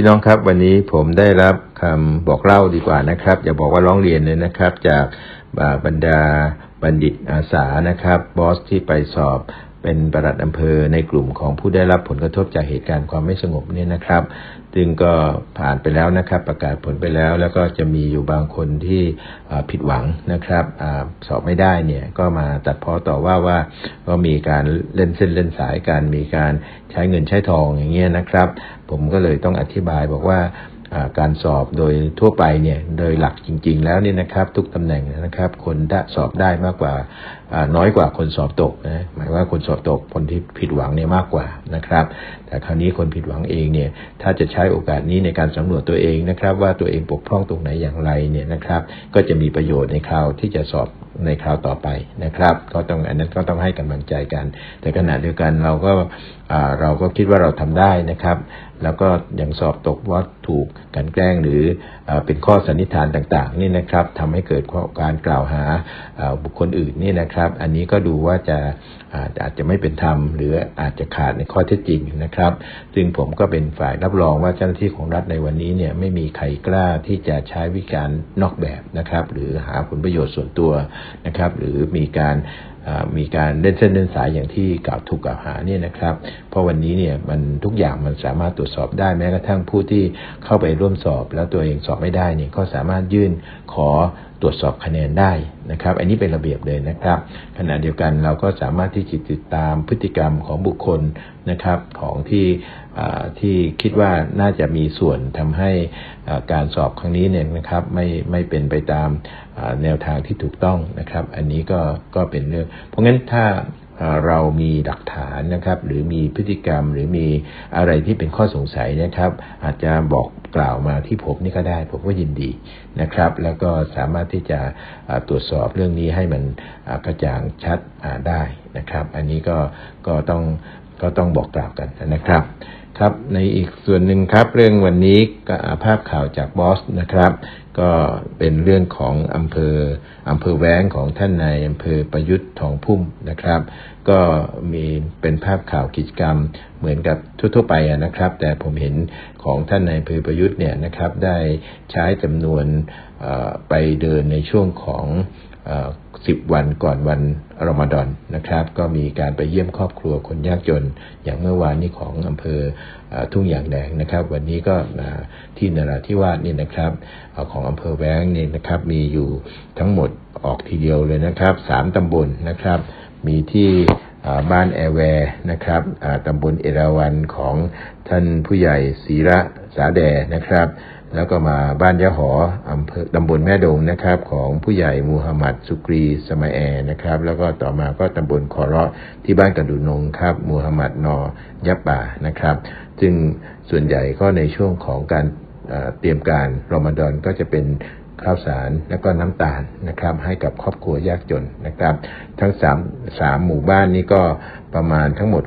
พี่น้องครับวันนี้ผมได้รับคำบอกเล่าดีกว่านะครับ อย่าบอกว่าร้องเรียนเลยนะครับ จากอ่าบรรดาบัณฑิตอาสานะครับบอสที่ไปสอบ เป็นประหลัดอำเภอในกลุ่มของผู้ได้รับผลกระทบจากเหตุการณ์ความไม่สงบเนี่ยนะครับ ซึ่งก็ผ่านไปแล้วนะครับ ประกาศผลไปแล้ว แล้วก็จะมีอยู่บางคนที่ผิดหวังนะครับอสอบไม่ได้เนี่ยก็มาตัดพ้อต่อว่าว่าก็มีการเล่นเส้นเล่นสายการมีการใช้เงินใช้ทองอย่างเงี้ยนะครับ ผมก็เลยต้องอธิบายบอกว่า การสอบโดยทั่วไปเนี่ยโดยหลักจริง ๆ แล้วเนี่ยนะครับ ทุกตำแหน่งนะครับ คนได้สอบได้มากกว่าน้อยกว่าคนสอบตกนะหมายว่าคนสอบตกคนที่ผิดหวังเนี่ยมากกว่านะครับ แต่คราวนี้คนผิดหวังเองเนี่ยถ้าจะใช้โอกาสนี้ในการสำรวจตัวเองนะครับ ว่าตัวเองปกพร่องตรงไหนอย่างไรเนี่ยนะครับ ก็จะมีประโยชน์ในคราวที่จะสอบ ในคราวต่อไปนะครับ ก็ต้องอันนั้นก็ต้องให้กำลังใจกัน แต่ขณะเดียวกันเราก็เราก็คิดว่าเราทำได้นะครับ แล้วก็ยังสอบตกว่าถูกกันแกล้งหรืออเป็นข้อสันนิษฐานต่างๆนี่นะครับทำให้เกิดการกล่าวหาบุคคลอื่นนี่นะครับ อันนี้ก็ดูว่าจะอาจจะไม่เป็นธรรม หรืออาจจะขาดในข้อเท็จจริงนะครับ ซึ่งผมก็เป็นฝ่ายรับรองว่าเจ้าหน้าที่ของรัฐในวันนี้เนี่ยไม่มีใครกล้าที่จะใช้วิการนอกแบบนะครับ หรือหาผลประโยชน์ส่วนตัวนะครับหรือมีการมีการเล่นเส้นเล่นสายอย่างที่กล่าวถูกกล่าวหาเนี่ยนะครับ เพราะวันนี้เนี่ยมันทุกอย่างมันสามารถตรวจสอบได้แม้กระทั่งผู้ที่เข้าไปร่วมสอบ แล้วตัวเองสอบไม่ได้เนี่ยก็สามารถยื่นขอ ตรวจสอบคะแนนได้นะครับ อันนี้เป็นระเบียบเลยนะครับ ขณะเดียวกันเราก็สามารถที่จะติดตามพฤติกรรมของบุคคลนะครับของที่ที่คิดว่าน่าจะมีส่วนทำให้การสอบครั้งนี้เนี่ยนะครับไม่ไม่เป็นไปตามแนวทางที่ถูกต้องนะครับ อันนี้ก็ก็เป็นเรื่อง เพราะงั้นถ้า เรามีหลักฐานนะครับ หรือมีพฤติกรรมหรือมีอะไรที่เป็นข้อสงสัยนะครับ อาจจะบอกกล่าวมาที่ผมนี่ก็ได้ ผมก็ยินดีนะครับ แล้วก็สามารถที่จะตรวจสอบเรื่องนี้ให้มันกระจ่างชัดได้นะครับ อันนี้ก็ก็ต้องก็ต้องบอกกล่าวกันนะครับครับในอีกส่วนหนึ่งครับเรื่องวันนี้ก็ภาพข่าวจากบอสนะครับ ก็เป็นเรื่องของอำเภออำเภอแว้งของท่านนายอำเภอประยุทธ์ทองพุ่มนะครับ ก็มีเป็นภาพข่าวกิจกรรมเหมือนกับทั่วๆไปนะครับ แต่ผมเห็นของท่านนายอำเภอประยุทธ์เนี่ยนะครับได้ใช้จำนวนไปเดินในช่วงของ สิบวันก่อนวันรอมฎอนนะครับ ก็มีการไปเยี่ยมครอบครัวคนยากจน อย่างเมื่อวานนี้ของอำเภออทุ่งยางแดงนะครับ วันนี้ก็ที่นราธิวาสนี่นะครับอของอำเภอแว้งนี่นะครับมีอยู่ทั้งหมดออกทีเดียวเลยนะครับสามตำบลนะครับ มีที่บ้านแอร์แวร์นะครับตำบลเอราวันของท่านผู้ใหญ่ศีระสาแดนะครับ แล้วก็มาบ้านยะหออำเภอตำบลแม่ดงนะครับ ของผู้ใหญ่มูฮัมหมัดสุกรีสมาแอร์นะครับ แล้วก็ต่อมาก็ตำบลคอเราะที่บ้านกระดูนงครับมูฮัมหมัดนอยะป่านะครับซึ่งส่วนใหญ่ก็ในช่วงของการเอ่อเตรียมการรอมฎอนก็จะเป็นข้าวสารและก็น้ำตาลนะครับ ให้กับครอบครัวยากจนนะครับ ทั้งสามสามหมู่บ้านนี้ก็ประมาณทั้งหมด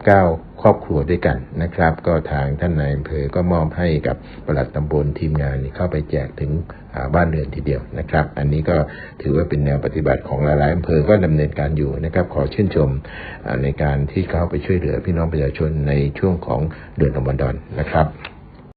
69 ครอบครัวด้วยกันนะครับ ก็ทางท่านนายอำเภอก็มอบให้กับปลัดตำบลทีมงานเข้าไปแจกถึงบ้านเรือนทีเดียวนะครับ อันนี้ก็ถือว่าเป็นแนวปฏิบัติของหลายๆอำเภอก็ดำเนินการอยู่นะครับ ขอชื่นชมในการที่เข้าไปช่วยเหลือพี่น้องประชาชนในช่วงของเดือนอมฎอนนะครับ